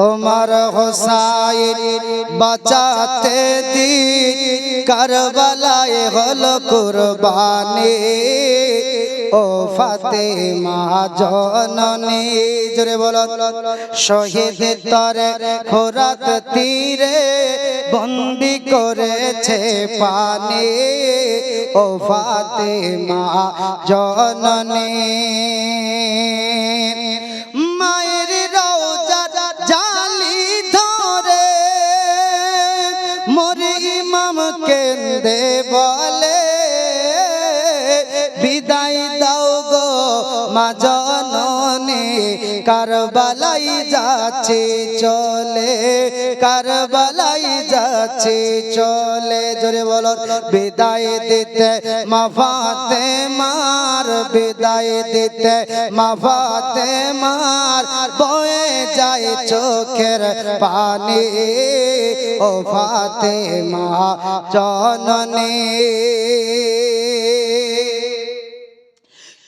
তোমার হোসাইন বাঁচাতে দিন। কারবালায় হলো কুরবানি। ও ফাতেমা জননী, জোরে বল। শহীদ তরে খোরাত তীরে বন্দি করেছে পানি। ও ফাতেমা জননী। দেবা কারবালাই যাচ্ছে, চলে। কারবালাই যাচ্ছে, চলে। জোরে বলো, বিদায় দিতে মাফাতে মার, বিদায় দিতে মাফাতে মার। বয়ে যায় চোখের পানি, ও ফাতে মা জননী।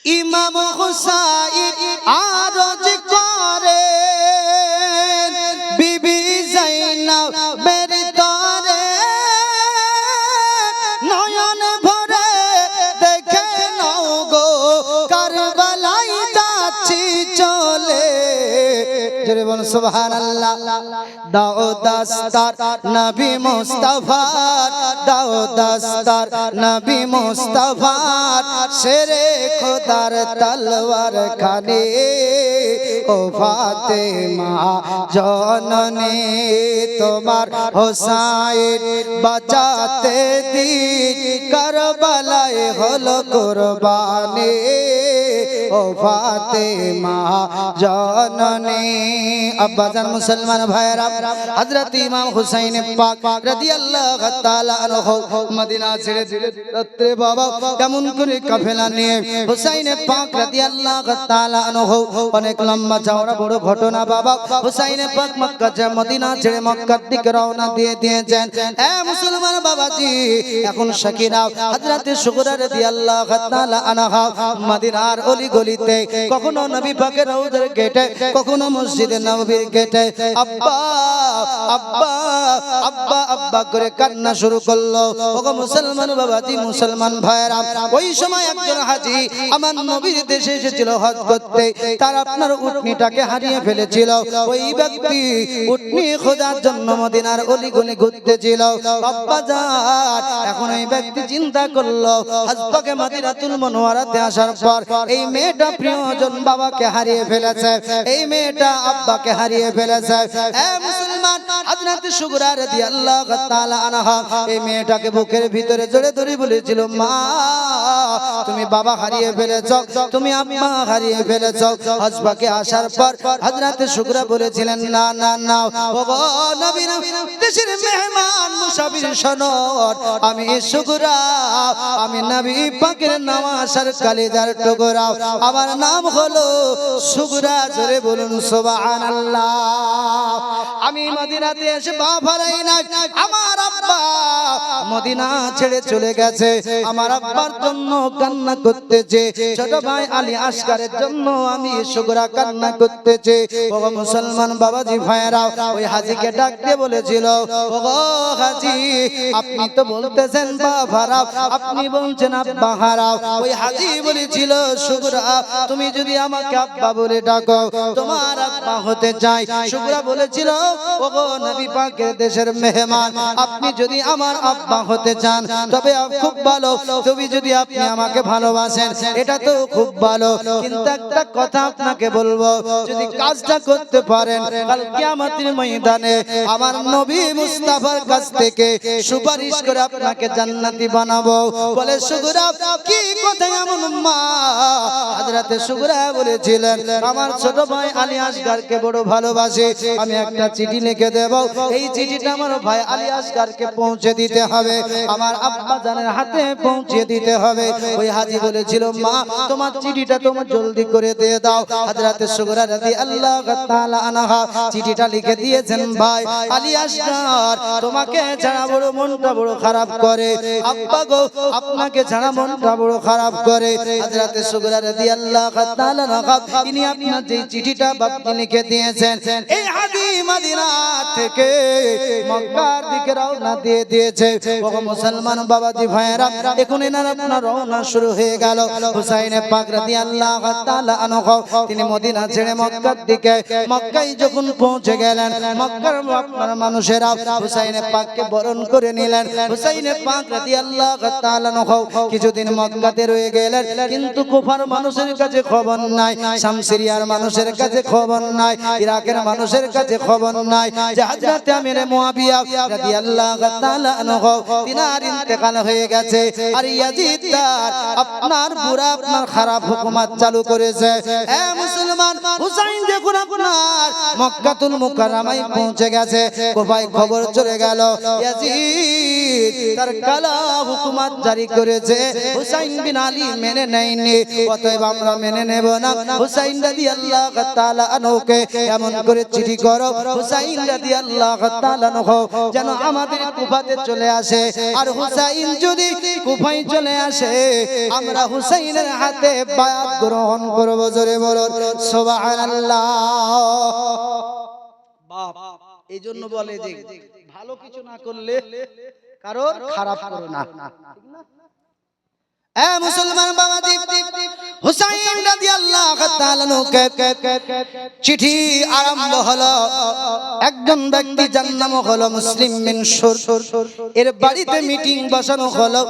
ইমাম হুসাইন আরজ করে। জোরে বল সুবহানাল্লাহ। দাও দাস্তার নবী মুস্তাফার দাও দাস্তার নবী মুস্তাফার শেরে খোদার তলওয়ার খানে ও ফাতেমা জননী, তোমার হোসাইন বাঁচাতে দিন কারবালায় হলো কুরবানি। ও ফাতেমা জননী আব্বাজান মুসলমান ভাইরা হযরত ইমাম হুসাইন পাক রাদিয়াল্লাহু তাআলা আনহু মদিনা ছেড়ে রাত্রে বাবা কেমন করে কাফেলা নিয়ে হুসাইন পাক রাদিয়াল্লাহু তাআলা আনহু, অনেক লম্বা চওড়া বড় ঘটনা বাবা। হুসাইন পাক মক্কা ছেড়ে মদিনা ছেড়ে মক্কার দিকে রওনা দিয়ে দিয়েছেন। এ মুসলমান বাবাজি, এখন শাকিরা হযরত শুকরা রাদিয়াল্লাহু তাআলা আনহা মদিনার অলি গলিতে কখনো নবী পাকের রওজার গেটে কখনো মসজিদে নববীর গেটে আব্বা আব্বা আব্বা আব্বা করে কান্না শুরু করল। ওগো মুসলমান বাবাজি, মুসলমান ভাইরা ওই সময় একজন হাজি আমার নবীর দেশে এসেছিল হজ করতে। তার আপনার উটনিটাকে হারিয়ে ফেলেছিল। ওই ব্যক্তি উটনি খোঁজার জন্য মদিনার অলিগলি ঘুরতেছিল। আব্বা যান এখন এই ব্যক্তি চিন্তা করল হাজবাকে মদিনাতুল মনোয়ারাতে আসার পর এই মেয়েটা প্রিয়জন বাবাকে হারিয়ে ফেলেছে। এই মেয়েটা আব্বাকে হারিয়ে ফেলেছে। এ মুসলমান, হযরত শুকরা রাদিয়াল্লাহু তাআলা আনহা, এই মেয়েটাকে বুকের ভিতরে জড়ে ধরে বলেছিল, মা, তুমি বাবা হারিয়ে ফেলেছ, তুমি আম্মা হারিয়ে ফেলেছ। হজবাকে আসার পর হযরত শুকরা বলেছিলেন, না না না ওগো নবীর, দেশের মেহমান মুসাফির শোনন আমি আমি নবী পাকের নাম আসার কালিদার আমার নাম হলো জোরে বলুন সুবহানাল্লাহ। আমি মদিনাতে এসে না আমার আব্বা মদিনা ছেড়ে চলে গেছে। আমার আব্বার জন্য কান্না করতেছে, ছোট ভাই আলী আসকারের জন্য আমি শুকরা কান্না করতেছে। ও মুসলমান বাবাজি ভাইরা ওই হাজিকে ডাকতে বলেছিল ও হাজি আপনি তো বলতেছেন হারাও আপনি বলছেন আব্বা হারাও ওই হাজি বলেছিল শুকরা তুমি যদি আমাকে আব্বা বলে ডাকো, তোমার আব্বা হতে চাই। শুকরা বলেছিল ও গো নবী পাকের দেশের মেহমান, আপনি যদি আমার আব্বা হতে চান, তবে খুব ভালো, তুমি যদি আপনি আমাকে ভালোবাসেন, এটা তো খুব ভালো। কিন্তু একটা কথা আপনাকে বলব, যদি কাজটা করতে পারেন, কাল কিয়ামতের ময়দানে আমার নবী মুস্তাফার কাছ থেকে সুপারিশ করে আপনাকে জান্নাতি বানাবো। বলে সুগরা কি কথা এমন মা? হাজরাতে সুগরা বলেছিলেন, আমার ছোট ভাই আলী আসগারকে বড় ভালোবাসে, আমি একটা চিঠি লিখে দেব। এই চিঠিটা আমার ভাই আলী আসগারকে পৌঁছে দিতে হবে। আমার আব্বা জানের হাতে পৌঁছে দিতে হবে। ওই হাজি বলেছিল, মা, তোমার চিঠিটা তোমার জলদি করে দিয়ে দাও। হাজরাতে সুগুরা রাদি আল্লাহ চিঠিটা লিখে দিয়েছেন, ভাই আলী আসগার, তোমাকে ছাড়া বড় মনটা বড় খারাপ করে। আব্বা গো, আপনাকে ছাড়া মনটা বড় খারাপ করে সুগরা রাদিয়াল্লাহু তাআলা তিনি আপনার যে চিঠিটা বাপকে লিখে দিয়েছেন, এই হাদি মাদি থেকে মক্কার দিকে রওনা দিয়ে দিয়েছে। ও মুসলমান ভাইয়েরা এখন এনার আপনার রওনা শুরু হয়ে গেল। হুসাইনে পাক রাদিয়াল্লাহু তাআলা আনহু, তিনি মদিনা ছেড়ে মক্কার দিকে, মক্কায় যখন পৌঁছে গেলেন, মক্কার আপনার মানুষেরা হুসাইনে পাককে বরণ করে নিলেন। হুসাইনে পাক রাদিয়াল্লাহু তাআলা কিছুদিন মক্কাতে রয়ে গেলেন, কিন্তু কুফার মানুষের কাছে খবর নাই, শামসিরিয়ার মানুষের কাছে খবর নাই, ইরাকের মানুষের কাছে খবর নাই হযরত আমির মুয়াবিয়া রাদিয়াল্লাহু তাআলা আনহু তিনার ইন্তেকাল হয়ে গেছে। আর ইয়াজিদ তার আপনার বুড়া, আপনার খারাপ হুকুমত চালু করেছে। এ মুসলমান, হুসাইন যখন আপনার মক্কাতুল মুকাররমায় পৌঁছে গেছে কোপায় খবর চলে গেল ইয়াজিদ, তার কালা হুকুমত জারি করেছে। হুসাইন বিন আলী মেনে নেয়নি, অতএব আমরা মেনে নেব না। হুসাইন রাদিয়াল্লাহু তাআলা আনহুকে এমন করে চিঠি করো, হুসাইন রাদিয়াল্লাহু তাআলা আনহু, যেন আমাদের কুফাতে চলে আসে। আর হুসাইন যদি কুফায় চলে আসে, আমরা হুসাইনের হাতে বায়াত গ্রহণ করব জোরে বলুন, সুবহানাল্লাহ। বাপ এই জন্য বলে যে ভালো কিছু না করলে কারোর খারাপ করো না। এ মুসলমান বাবা হুসাইন চিঠি আরম্ভ হলো। একজন ব্যক্তি যার নাম হলো মুসলিম সুর। এর বাড়িতে মিটিং বসানো হলো।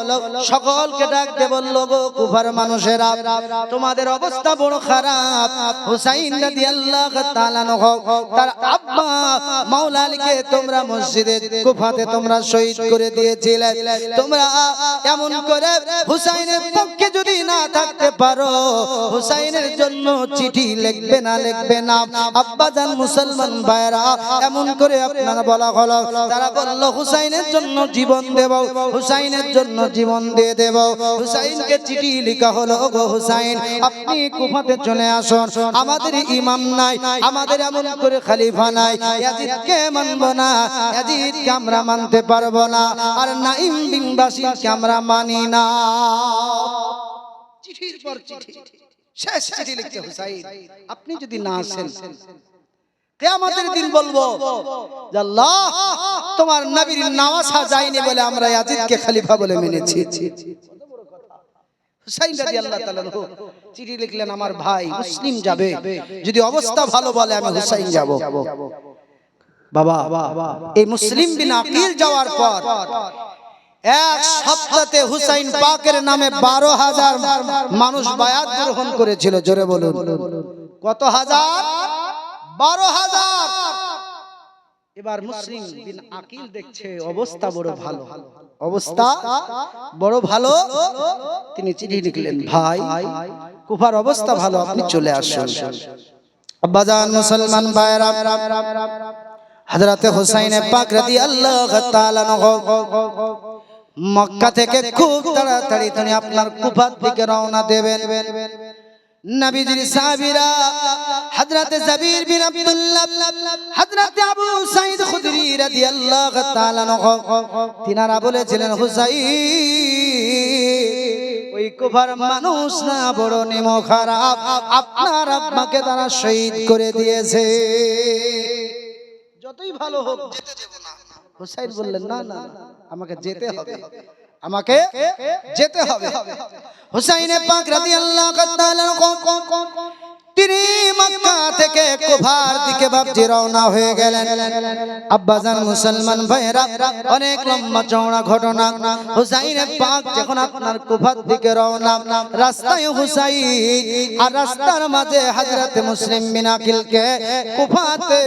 সকলকে ডাকতে বলল, গো কুফার মানুষেরা, তোমাদের অবস্থা বড় খারাপ। হুসাইন রাদিয়াল্লাহু তাআলা নহ তার আব্বা মাওলা আলীকে তোমরা মসজিদে, কুফাতে তোমরা শহীদ করে দিয়েছিলে। তোমরা এমন করে হুসাইনের পক্ষে যদি না থাকতে পারো, হুসাইনের জন্য চিঠি লিখবে না লিখবে না। আব্বা জান মুসলমান ভাইরা এমন করে আপনারা বলা হলো, তারা বলল, হুসাইনের জন্য জীবন দেব, হুসাইনের জন্য জীবন দিয়ে দেব। হুসাইনকে চিঠি লেখা হলো গো হুসাইন, আপনি কুফাতে চলে আসুন। আমাদের ইমাম নাই, আমাদের এমন করে খলিফা নাই। ইয়াজিদকে মানব না, ইয়াজিদকে আমরা মানতে পারব না। আর নাইম বিন আমরা মানি না। চিঠির পর চিঠি। শেষ চিঠি লিখতে হুসাইন। আপনি যদি না আসেন, কেয়ামতের দিন বলব আল্লাহ, তোমার নবীর নামাজা যায়নি বলে আমরা ইয়াজিদকে খলিফা বলে মেনেছি। হুসাইন চিঠি লিখলেন, আমার ভাই মুসলিম যাবে। যদি অবস্থা ভালো বলে আমি হুসাইন যাব। বাবা, এই মুসলিম বিন আকিল যাওয়ার পর এক সপ্তাহে হুসাইন পাকের নামে বারো হাজার মানুষ বায়াত গ্রহণ করেছিল, জোরে বলুন। কত হাজার? বারো হাজার। এবার মুসলিম বিন আকিল দেখছে অবস্থা বড় ভালো। অবস্থা বড় ভালো। তিনি চিঠি লিখলেন, ভাই, কুফার অবস্থা ভালো, আপনি চলে আসুন। আব্বাজান মুসলমান ভাইরা হযরতে হুসাইন পাক রাদিয়াল্লাহু তাআলা মক্কা থেকে খুব তাড়াতাড়ি তিনি আপনার কুফার দিকে রওনা দেবেন। নবীজির সাহাবীরা হযরত জাবির বিন আব্দুল্লাহ হযরত আবু সাঈদ খুদরি রাদিয়াল্লাহু তাআলা আনহু তিনারা বলেছিলেন হুসাইন ওই কুফার মানুষ না বড় নিম খারাপ আপনার আব্বাকে তারা শহীদ করে দিয়েছে। যতই ভালো হোক যেতে দেব না। হুসাইন বললেন না না, আমাকে যেতে হবে। আমাকে যেতে হবে। হুসাইনে পাক রাদিয়াল্লাহু তাআলা তিনি মক্কা থেকে কুফার দিকে ভাবছি রওনা হয়ে গেলেন। আব্বাজান মুসলমান ভাইরা অনেক লম্বা চওড়া ঘটনা। হুসাইনে পাক যখন আপনার কুফার দিকে রওনা, রাস্তায় হুসাইন আর রাস্তার মাঝে হযরত মুসলিম বিন আকিলকে কুফাতে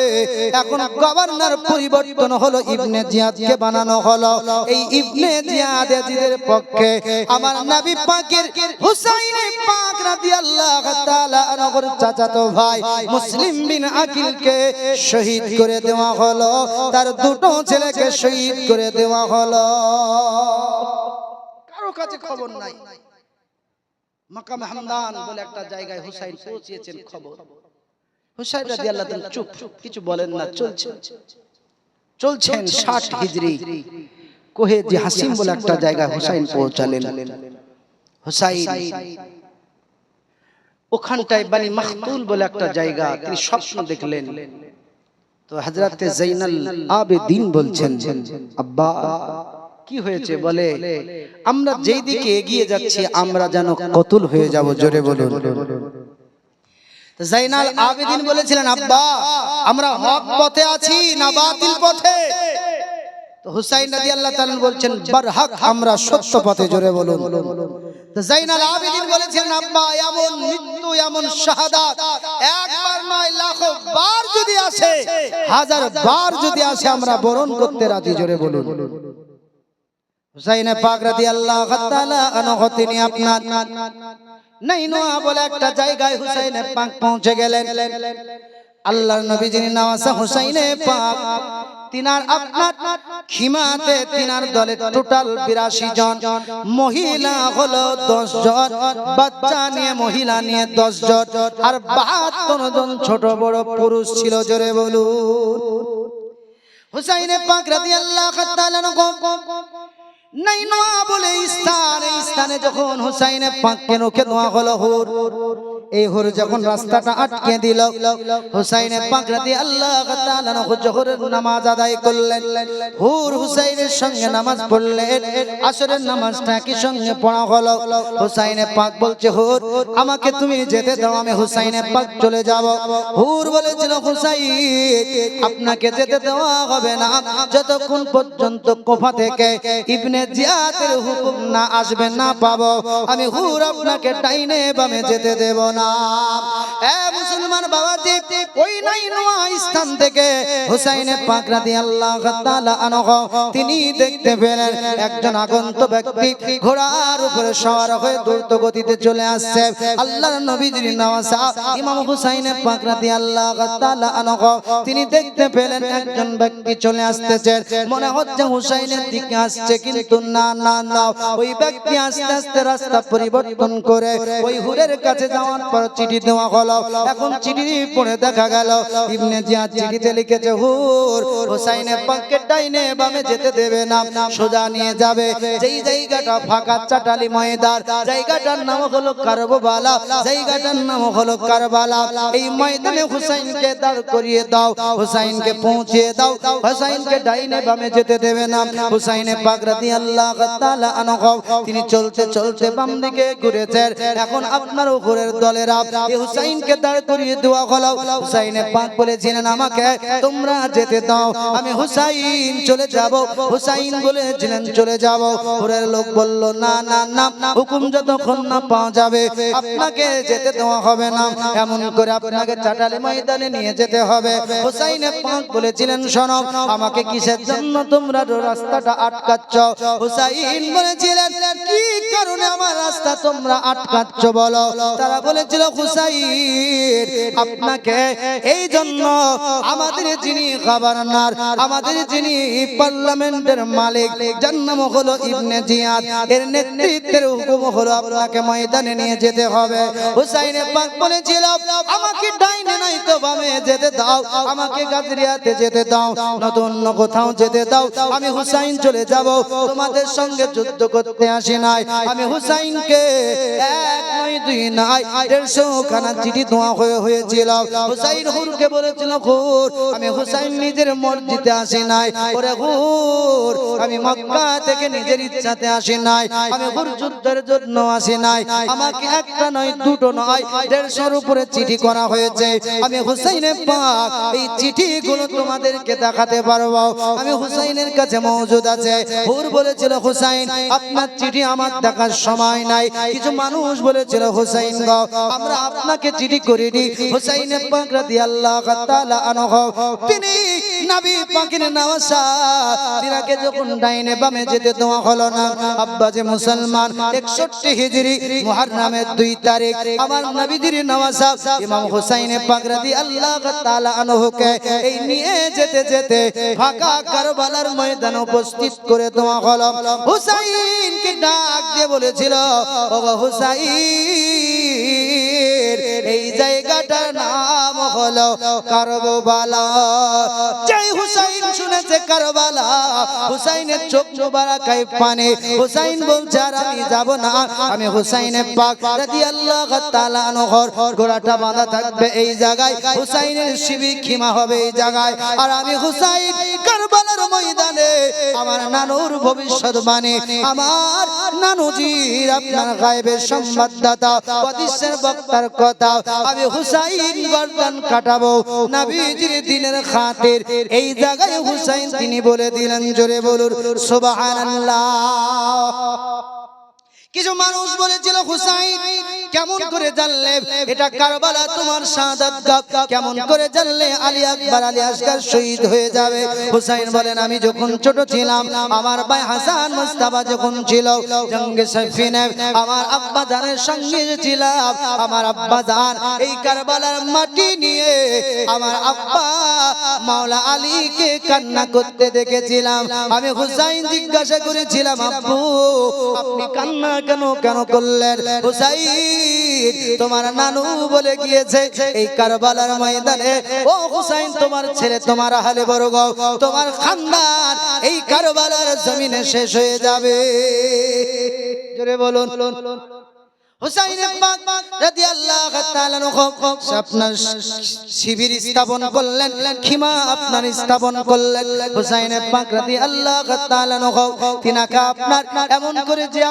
এখন গভর্নর পরিবর্তন হলো, ইবনে জিয়াদকে বানানো হলো। এই ইবনে জিয়াদ ইয়াজিদের পক্ষে আমার নবী পাকের হুসাইন পাক রাদিয়াল্লাহু তাআলা আনহুর চাচাতো ভাই মুসলিম বিন আকিলকে শহীদ করে দেওয়া হলো। তার দুটো ছেলেকে শহীদ করে দেওয়া হলো। কারও কাছে খবর নাই। মাকাম হামদান বলে একটা জায়গায় হুসাইন খবর। হুসাইন চুপ, কিছু বলেন না, চলছে। চলছেন ষাট হিজরি। কোহে যে হাসিম বলে একটা জায়গায় হুসাইন পৌঁছালেন। হুসাইন ওখানটায় বানি মাখতুল বলে একটা জায়গা তিনি স্বপ্ন দেখলেন। তো হাজরাতে জাইনাল আবেদিন বলছেন, আব্বা, কি হয়েছে? বলে, আমরা যেই দিকে এগিয়ে যাচ্ছি, আমরা যেন কতুল হয়ে যাব, জোরে বলুন। জাইনাল আবেদিন বলেছিলেন, আব্বা, আমরা হক পথে আছি না বাতিল পথে? তো হুসাইন রাদিয়াল্লাহু তাআলা বলছেন, বারহাক, আমরা সত্য পথে, জোরে বলুন। জাইনাল আবেদিন বলেছিলেন আব্বা, এমন মৃত্যু, এমন শাহাদাত একবার নয়, লাখো বার যদি আসে, হাজার বার যদি আসে, আমরা বরণ করতে রাজি, জোরে বলুন। পাক তাআলা তিনি আপনার নাইনোয়া বলে একটা জায়গায় পাক পৌঁছে গেলেন। আল্লাহর নবী যিনি নামাজা হুসাইনে পাক তিনার আপনার খিমাতে তিনার দলে টোটাল বিরাশি জন। মহিলা হলো দশ জন, বাচ্চা নিয়ে, মহিলা নিয়ে দশ জন। আর বাহাত্তর জন ছোট বড় পুরুষ ছিল, জোরে বলুন। হুসাইনে পাক রাদিয়াল্লাহু তাআলা নাই নোয়া বলে স্থান স্থানে যখন হুসাইনে পাককে রুখে দেওয়া হলো হুর এই হুর যখন রাস্তাটা আটকে দিল, হুসাইনে পাক রাদি আল্লাহ জোহরের নামাজ আদায় করলেন। হুর হুসাইনের সঙ্গে নামাজ পড়লেন, আসরের নামাজটা একই সঙ্গে পড়া হলো। হুসাইনে পাক বলছে, হুর, আমাকে তুমি যেতে দাও, আমি হুসাইনে পাক চলে যাব। হুর বলেছিল, হুসাইন, আপনাকে যেতে দেওয়া হবে না। যতক্ষণ পর্যন্ত কোফা থেকে ইবনে জিয়াদের হুকুম না আসবে, না পাবো, আমি হুর আপনাকে টাইনে বামে যেতে দেব না। এ মুসলমান বাবাজি ওই নাই নোয়া স্থান থেকে হুসাইনে তাআলা আনহু, তিনি দেখতে পেলেন একজন আগন্ত ব্যক্তি ঘোড়ার উপরে সওয়ার হয়ে দ্রুত গতিতে চলে আসছে। নবীজির ইমাম হুসাইনে তাআলা আনহু, তিনি দেখতে পেলেন একজন ব্যক্তি চলে আসতেছে। মনে হচ্ছে হুসাইনের দিকে আসছে, কিন্তু না না না। ওই ব্যক্তি আস্তে আস্তে রাস্তা পরিবর্তন করে ওই হুরের কাছে যাওয়ার পর চিঠি দেওয়া হলো। এখন চিঠি পড়ে দেখা গেল, ইবনে জিয়াদ চিঠিতে লিখেছে, হুর, হুসাইনের পাকের ডাইনে বামে যেতে দেবে না, সোজা নিয়ে যাবে। যেই জায়গাটা ফাঁকা চাটালি ময়দান জায়গাটার নাম হলো কারবালা, জায়গাটার নাম হলো কারবালা। এই ময়দানে হুসাইনকে দাঁড় করিয়ে দাও, হুসাইনকে পৌঁছিয়ে দাও। হুসাইনকে ডাইনে বামে যেতে দেবে না। হুসাইনে পাক রাদিয়াল্লাহু তাআলা আনহু, তিনি চলতে চলতে বাম দিকে ঘুরেছেন। এখন আপনার উপরের দলেরা হুসাইনকে দাঁড় করিয়ে দেওয়া হলো হুসাইনে পাক বলেছিলেন, আমাকে তোমরা যেতে দাও, আমি হুসাইন চলে যাব। হুসাইন বলেছিলেন, চলে যাব। উপরের লোক বলল, না না না, হুকুম যতক্ষণ না পাওয়া যাবে, আপনাকে যেতে দেওয়া হবে না। এমন করে আপনাকে চাটালি ময়দানে নিয়ে যেতে হবে। হুসাইনে পাক বলেছিলেন, শোনো, আমাকে কিসের জন্য তোমরা রাস্তাটা আটকাচ্ছ? হুসাইন বলেছিলেন, কি কারণে আমার রাস্তা তোমরা আটকাচ্ছ বলো? তারা বলেছিল হুসাইন, আপনাকে এই জন্য আমাদের যিনি গভর্নর, আমাদের যিনি পার্লামেন্টের মালিক, যার নাম হলো ইবনে জিয়াদ, এর নেতৃত্বের হুকুম হলো আপনাকে ময়দানে নিয়ে যেতে হবে। হুসাইনে পাক বলেছিল, আমাকে ডাইনে নাই তো বামে যেতে দাও, আমাকে গাজরিয়াতে যেতে দাও, নতুন অন্য কোথাও যেতে দাও, আমি হুসাইন চলে যাব, তোমাদের সঙ্গে যুদ্ধ করতে আসি নাই। আমি হুসাইনকে এক নয় দুই নাই চিঠি হুসাইন আমি হুসাইন করা হয়েছে। আমি হুসাইনের পাক, এই চিঠিগুলো তোমাদেরকে দেখাতে পারব। আমি হুসাইনের কাছে মজুদ আছে। হুর বলেছিল, হুসাইন, আপনার চিঠি আমার দেখার সময় নাই। কিছু মানুষ বলেছিল, হুসাইন আমরা আপনাকে চিঠি করিনি। হুসাইন পাক রাদিয়াল্লাহু তাআলা আনহু। তিনি নবী পাকের নওয়াসা তিনাকে যখন ডাইনে বামে যেতে দেওয়া হলো না আব্বা যে মুসলমান 61 হিজরি মুহররমের 2 তারিখ আমার নবীজির নওয়াসা ইমাম হুসাইনে পাক রাদিয়াল্লাহু তাআলা আনহুকে এই নিয়ে যেতে যেতে ফাঁকা কারবালার ময়দানে উপস্থিত করে দেওয়া হলো। হুসাইনকে ডাক দিয়ে বলেছিল হুসাইন, এই জায়গাটার নাম হলো কারবালা। জয় হুসাইন শুনেছে কারবালা। হুসাইনের চোখ মোবারকায় পানে। হুসাইন বলছে, আর আমি যাব না। আমি হুসাইনে পাক রাদিয়াল্লাহু তাআলা আনহর ঘোড়াটা বাঁধা থাকবে এই জায়গায়। হুসাইনের শিবির খিমা হবে এই জায়গায়। আর আমি হুসাইন কারবালার ময়দানে আমার নানুর ভবিষ্যৎ মানে আমার নানুজির আপনার গায়েবের সংবাদদাতা হাদিসের বক্তার কথা আমি হুসাইন গর্দান কাটাবো। নবীজির দিনের খাতির এই জায়গায় হুসাইন তিনি বলে দিলেন, জোরে বলুন, সুবহানাল্লাহ। কিছু মানুষ বলেছিল, হুসাইন, কেমন করে জানলে এটা কারবালা তোমার গাব কেমন করে জানলে আলী আকবর আলী আসগার শহীদ হয়ে যাবে? হুসাইন বলেন, আমি যখন ছোট ছিলাম, আমার ভাই হাসান মুস্তাফা যখন ছিল, জঙ্গে সফিনে আমার আব্বা জানের সঙ্গে ছিলাম। আমার আব্বা জান এই কারবালার মাটি নিয়ে আমার আব্বা মাওলা আলীকে কান্না করতে দেখেছিলাম। আমি হুসাইন জিজ্ঞাসা করেছিলাম, আব্বু, আপনি কান্না কেন কেন করলেন? হুসাইন তোমার নানু বলে গিয়েছে, এই কারবালার ময়দানে, ও হুসাইন তোমার ছেলে, তোমার হালে বড় গাও তোমার খানদান, এই কারবালার জমিনে শেষ হয়ে যাবে। জোরে বলুন। হুসাইন রাদিয়াল্লাহু তাআলা আপনার শিবির স্থাপন করলেন খিমা আপনার স্থাপন করলেন। হুসাইন পাক রাদিয়াল্লাহু তাআলা তিনাকে আপনার এমন করে যে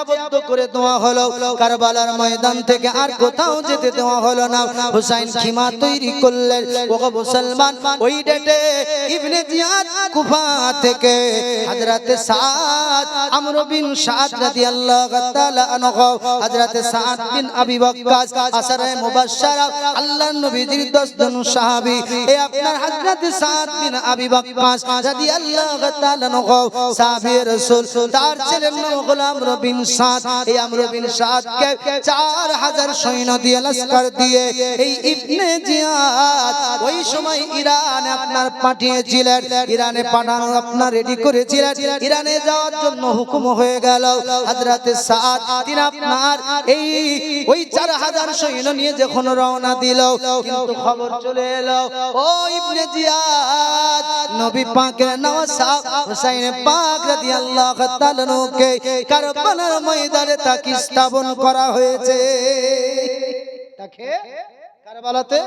করে দেওয়া হলো কারবালার ময়দান থেকে আর কোথাও যেতে দেওয়া হলো না। হুসাইন খিমা তৈরি করলেন। ওগো মুসলমান ওই ডেটে ইবনে জিয়াদ কুফা থেকে হযরতে সাদ আমর বিন সাদ রাদিয়াল্লাহু তাআলা আনহু হযরতে সাদ বিন আবি ওয়াক্কাস আসারে মুবাশশারা আল্লাহর নবীজির 10 জন সাহাবী। এ আপনার হযরত সাদ বিন আবি ওয়াক্কাস রাদিয়াল্লাহু তাআলা আনহু, সাহাবী রাসূল, তার ছেলে গোলাম রবিন সাদ। এই আমর বিন সাদকে 4000 সৈন্য দিয়ে লস্কর দিয়ে এই ইবনে জিয়াদ ওই সময় ইরানে আপনার পাঠিয়েছিলেন। ইরানে পাঠানো আপনার রেডি করেছিলেন। ইরানে যাওয়ার জন্য হুকুম হয়ে গেল। হযরতে সাদ, তিনি আপনার এই ওই চার হাজার সৈন্য নিয়ে যখন রওনা দিল, কিন্তু খবর চলে এলো, ও ইবনে জিয়াদ, নবী পাকের নওয়াব হুসাইন পাক রাদিয়াল্লাহু তাআলা নুকে কারবালার ময়দানে তাকে স্থাপন করা হয়েছে। তাকে কারবালাতে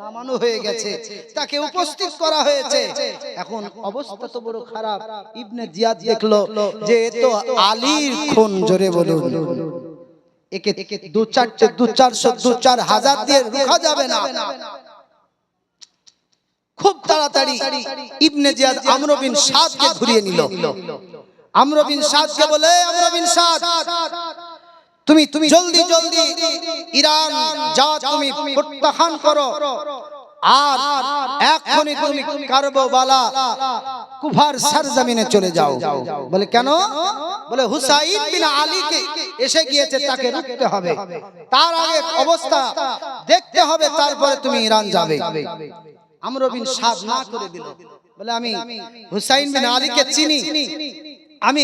নামানো হয়ে গেছে, তাকে উপস্থিত করা হয়েছে। এখন অবস্থা তো বড় খারাপ। ইবনে জিয়াদ দেখল যে তো আলীর খুন, জোরে বলুন। একে দু চারটে দু চারশো দু চার হাজার দিয়ে রুখা যাবে না। খুব তাড়াতাড়ি ইবনে জিয়াদ আমরবিন সাদকে ঘুরিয়ে নিল। আমরবিন সাদকে বলে আমরবিন সাদ তুমি তুমি জলদি জলদি ইরান যা তুমি প্রত্যাখ্যান করো। আর এখনই তুমি কারবালা কুফার সরজমিনে চলে যাও। বলে কেন? বলে হুসাইন বিন আলীকে এসে গিয়েছে, তাকে রুখতে হবে। তার আগে অবস্থা দেখতে হবে, তারপরে তুমি ইরান যাবে। আমর বিন সাদ না করে দিল। বলে আমি হুসাইন বিন আলীকে চিনি। আমি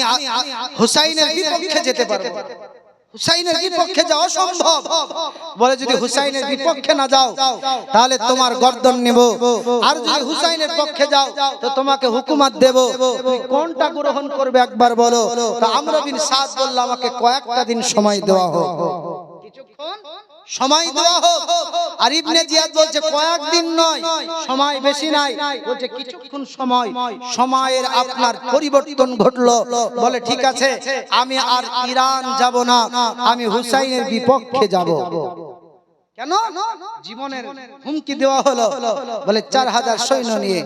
হুসাইনের বিপক্ষে যেতে পারব। হুসাইনের বিপক্ষে যাওয়া সম্ভব। বলে যদি হুসাইনের বিপক্ষে না যাও তাহলে তোমার গর্দন নেব। আর যদি হুসাইনের পক্ষে যাও তো তোমাকে হুকুমাত দেব। কোনটা গ্রহণ করবে একবার বলো। তো আমরা বিন সাদ বললাম আমাকে কয়েকটা দিন সময় দেওয়া হোক। কিছুক্ষণ? সময় দেওয়া হোক। আর ইবনে জিয়াদ বলছে কয়েকদিন নয় সময় বেশি নাই। বলছে কিছুক্ষণ সময় সময়ের আপনার পরিবর্তন ঘটলো। বলে ঠিক আছে আমি আর ইরান যাব না আমি হুসাইনের বিপক্ষে যাব। কেন? জীবনের হুমকি দেওয়া হলো। বলে চার হাজার সৈন্য নিয়ে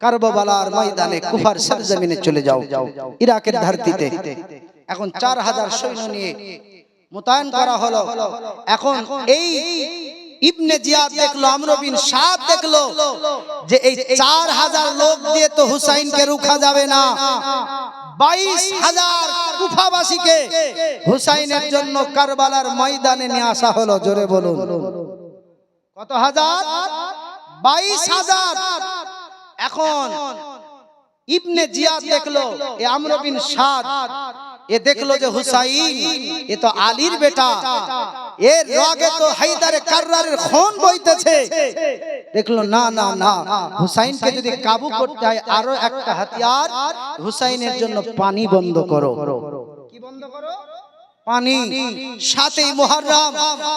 কারবালার ময়দানে কুফার সরজমিনে চলে যাও। ইরাকের ধরতিতে। এখন চার হাজার সৈন্য নিয়ে মোতায়েন করা হলো। এখন এই ইবনে জিয়াদ দেখল, আমর বিন সাদ দেখল যে এই চার হাজার লোক দিয়ে তো হুসাইনকে রুখা যাবে না। বাইশ হাজার কুফাবাসীকে হুসাইনের জন্য কারবালার ময়দানে নিয়ে আসা হলো, জোরে বলুন। কত হাজার? বাইশ হাজার। এখন ইবনে জিয়াদ দেখল, এ আমর বিন সাদ এ দেখল যে হুসাইন, এ তো আলীর বেটা। এর রগে তো হাইদারে কাররারের খুন বইতেছে। দেখল না না না। হুসাইনকে যদি কাবু করতে হয়, আরও একটা হাতিয়ার। হুসাইনের জন্য পানি বন্ধ করো। পানি। সাতই মুহররম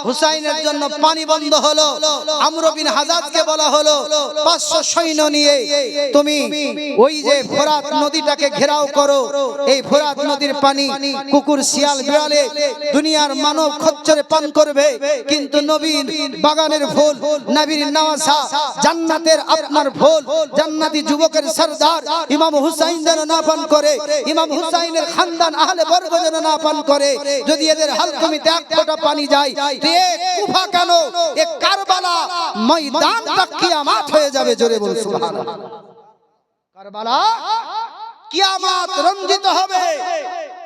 হুসাইনের জন্য পানি বন্ধ হলো। আমর বিন হাজাজকে বলা হলো 500 সৈন্য নিয়ে তুমি ওই যে ফোরাত নদীটাকে ঘেরাও করো। এই ফোরাত নদীর পানি কুকুর, শিয়াল, বিড়ালে দুনিয়ার মানব খচ্চরে পান করবে। কিন্তু নবীর বাগানের ফুল, নবীর নওয়াসা জান্নাতের আপনার ফুল, জান্নাতি যুবকের সরদার ইমাম হুসাইন যেন না পান করে, ইমাম হুসাইনের খানদান আহলে বর্গ যেন না পান করে যদি এদের হালকমিতে এক ফোঁটা পানি যায় তো এ কুফা কেন? এ কারবালা ময়দানটা কিয়ামত হয়ে যাবে জোরে বল সুবহানাল্লাহ। কারবালা কিয়ামত রঞ্জিত হবে।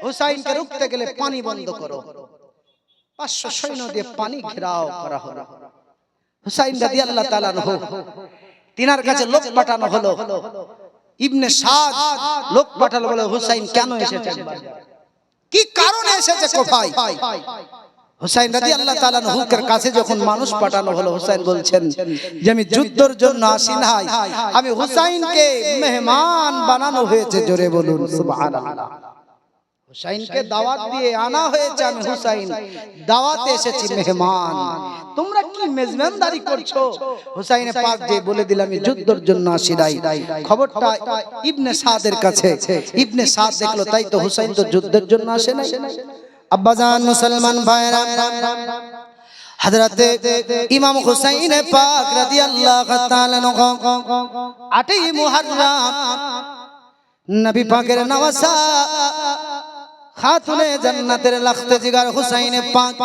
হুসাইনকে রুখতে গেলে পানি বন্ধ করো। পাঁচশো সৈন্য দিয়ে পানি ঘেরাও করা হলো। হুসাইন রাদি আল্লাহ তাআলা নহু তিনার কাছে লোক পাঠানো হলো। ইবনে সাদ লোক পাঠালো বলে হুসাইন কেন এসেছেন? কি কারণে এসেছে কোথায় হুসাইন রাজি আল্লাহ তাআলা হুকের কাছে যখন মানুষ পাঠানো হলো, হুসাইন বলছেন যে, আমি যুদ্ধের জন্য আসি নাই। আমি হুসাইনকে মেহমান বানানো হয়েছে, জোরে বলুন, সুবহানাল্লাহ। হুসাইনকে দাওয়াত দিয়ে আনা হয়েছে আমি হুসাইন। দাওয়াতে এসেছি মেহমান। তোমরা কি মেজবানদারি করছ? হুসাইনে পাক যে বলে দিলাম আমি যুদ্ধের জন্য আসি নাই। খবরটা ইবনে সাদের কাছে। ইবনে সাদ দেখল তাই তো হুসাইন তো যুদ্ধের জন্য আসে না আব্বাজান মুসলমান ভাইরা হযরতে ইমাম হুসাইন পাক রাদিয়াল্লাহু তাআলা আনহু আটই মুহররম। নবী পাকের নওয়াসা খাতুনে জান্নাতের লাখতে জিগার হুসাইনে পাক।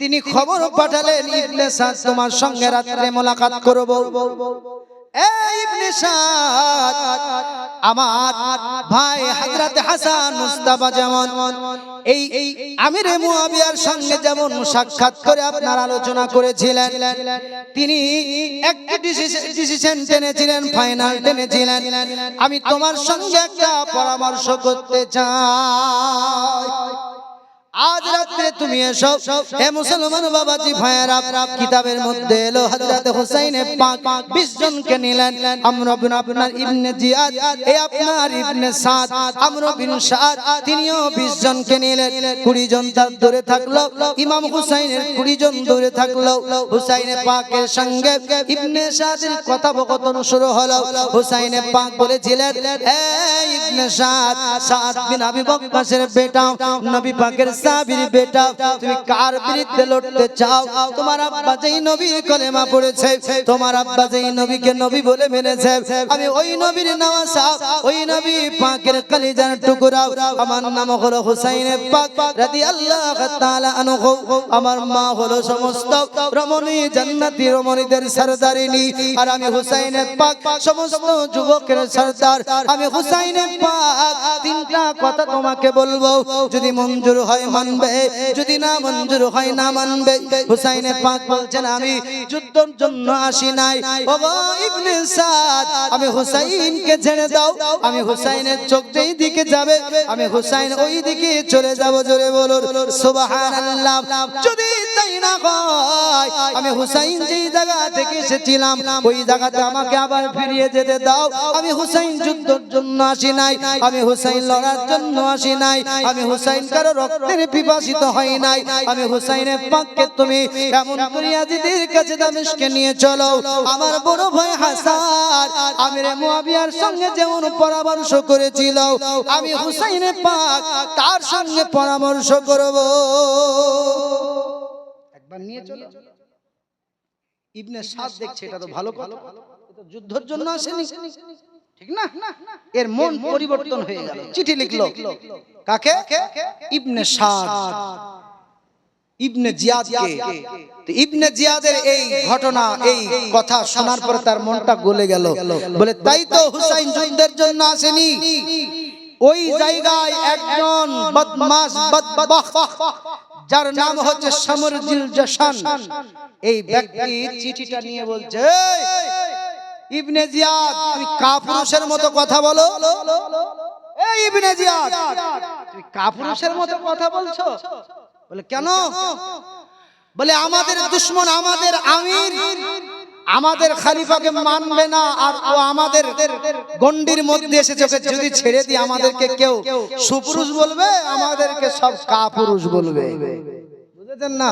তিনি খবর পাঠালেন, ইবনে সাদ তোমার সঙ্গে রাত্রে মোলাকাত করব। আমার ভাই হযরত হাসান মুস্তাফা যেমন, এই আমিরে মুয়াবিয়ার সঙ্গে যেমন সাক্ষাৎ করে আপনার আলোচনা করেছিলেন, তিনি একটা ডিসিশন টেনেছিলেন ফাইনাল টেনেছিলেন। আমি তোমার সঙ্গে একটা পরামর্শ করতে চাই। আজ রাত্রে তুমি এসো। হে মুসলমান বাবাজি, ভাইয়েরা, কিতাবের মধ্যে এলো হযরত হুসাইনে পাক 20 জনকে নিলেন। আমর বিন আপনার ইবনে জিয়াদ, এ আপনার ইবনে সাদ, আমর বিন সাদ, তিনিও 20 জনকে নিলেন। 20 জন তার দূরে থাকল, ইমাম হুসাইনের 20 জন দূরে থাকল। হুসাইনে পাকের সঙ্গে ইবনে সাদের কথোপকথন শুরু হলো। হুসাইনে পাক বলেছিলেন হে ইবনে সাদ সাদ বিন আবি বককাসের বেটা, নবী পাকের সাবির বেটা, তুমি কার বিরুদ্ধে লড়তে চাও? তোমার আব্বা যেই নবীর কলেমা পড়েছে, তোমার আব্বা যেই নবীকে নবী বলে মেনেছে। আমি ওই নবীর নওয়াসা ওই নবী পাকের কলিজার টুকরা। আমার নাম হলো হুসাইন পাক রাদিয়াল্লাহু তাআলা আনহু। আমার মা হলো সমস্ত রমণী, জান্নাতি রমণীদের সরদারিনী। আর আমি হুসাইন পাক, সমস্ত যুবকের সরদার। আমি হুসাইন পাক, তিনটা কথা তোমাকে বলব। যদি মঞ্জুর হয় মানবে? যদি না মঞ্জুর হয়, না মানবে? হুসাইনে পাক বলছেন, আমি যুদ্ধের জন্য আসি নাই। বাবা ইবনে সাদ, আমি হুসাইনকে ছেড়ে দাও। আমি হুসাইনের চোখ যেই দিকে যাবে, আমি হুসাইন ওই দিকে চলে যাব, জোরে বলুন, সুবহানাল্লাহ। যদি তাই না হয়, আমি হুসাইন যেই জায়গা থেকে এসেছিলাম, ওই জায়গাতে আমাকে আবার ফিরিয়ে যেতে দাও। আমি হুসাইন যুদ্ধের জন্য আসি নাই, আমি হুসাইন লড়ার জন্য আসি নাই, আমি হুসাইন কারও রক্তের পিপাসিত হই নাই। আমি হুসাইনের পাককে তুমি এমন করে আজিদের কাছে দামেশকে নিয়ে চলো। আমার বড় ভাই হাসান, আমির মুয়াবিয়ার সঙ্গে যেমন পরামর্শ করেছিল, আমি হুসাইনের পাক তার সঙ্গে পরামর্শ করব। একবার নিয়ে চলো। ইবনে সাদ দেখছে, এটা তো ভালো কথা। এ তো যুদ্ধের জন্য আসেনি। ঠিক না? এর মন পরিবর্তন হয়ে গেল। চিঠি লিখলো। কাকে? ইবনে সাদ। ইবনে জিয়াদকে তো ইবনে জিয়াদের এই ঘটনা এই কথা শোনার পরে তার মনটা গলে গেল। বলে তাই তো হুসাইন যুদ্ধের জন্য আসেনি। ওই জায়গায় একজন বদমাস যার নাম হচ্ছে সমরজিল জাসান এই ব্যক্তি চিঠিটা নিয়ে বলছে "এই, ইবনে জিয়াদ, তুমি কাপুরুষের মতো কথা বলো। এই ইবনে জিয়াদ, তুমি কাপুরুষের মতো কথা বলছো? বলে, কেন? বলে, আমাদের দুশ্মন আমাদের আমির। আমাদের খালিফাকে মানবে না, আর ও আমাদের গন্ডির মধ্যে এসেছে ওকে যদি ছেড়ে দিয়ে আমাদেরকে কেউ সুপুরুষ বলবে, আমাদেরকে সব কাপুরুষ বলবে। বুঝেছেন না?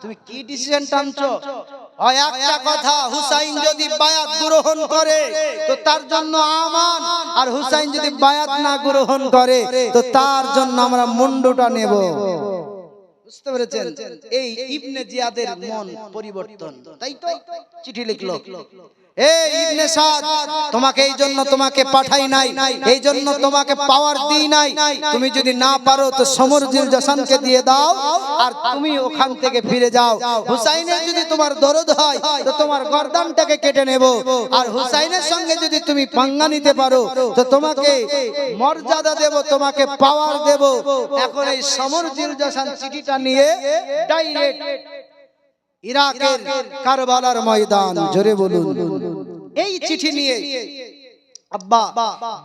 তুমি কি ডিসিশন টানছো? একটা কথা, হুসাইন যদি বায়াত গ্রহণ করে, তো তার জন্য আমান। আর হুসাইন যদি বায়াত না গ্রহণ করে, তো তার জন্য আমরা মুন্ডুটা নেব। বুঝতে পেরেছেন? এই ইবনে জিয়াদের মন পরিবর্তন। তাই তো? চিঠি লিখলো। তোমাকে এই জন্য তোমাকে পাঠাই নাই, এই জন্য তোমাকে পাওয়ার দিই নাই। তুমি যদি না পারো তো দিয়ে দাও আর তুমি ওখান থেকে ফিরে যাও। হুসাইনের যদি তোমার দরদ হয়, তো তোমার গর্দানটাকে কেটে নেব। আর হুসাইনের সঙ্গে যদি তুমি পাঙ্গা নিতে পারো, তো তোমাকে মর্যাদা দেব, তোমাকে পাওয়ার দেব। এখন এই সমরজিল চিঠিটা নিয়ে ডাইরেক্ট ইরাকের কারবালার ময়দান, জোরে বলুন। এই চিঠি নিয়ে আব্বা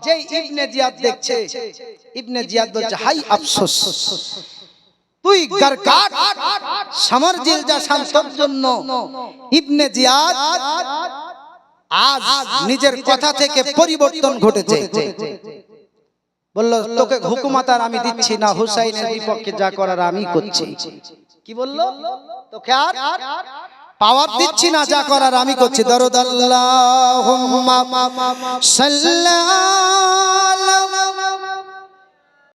যেই ইবনে জিয়াদ দেখছে ইবনে জিয়াদ বলছে হাই আফসোস তুই গারকাট সমরজিল জাসান তোর জন্য ইবনে জিয়াদ আজ নিজের কথা থেকে পরিবর্তন ঘটেছে। বলল তোকে হুকুমাত আর আমি দিচ্ছি না হুসাইনের বিপক্ষে যা করার আমি করছি। কি বলল? তোকে আর? পাওয়ার দিচ্ছি না যা করার আমি করছি। দরদ সাল্লাহ সাল্লা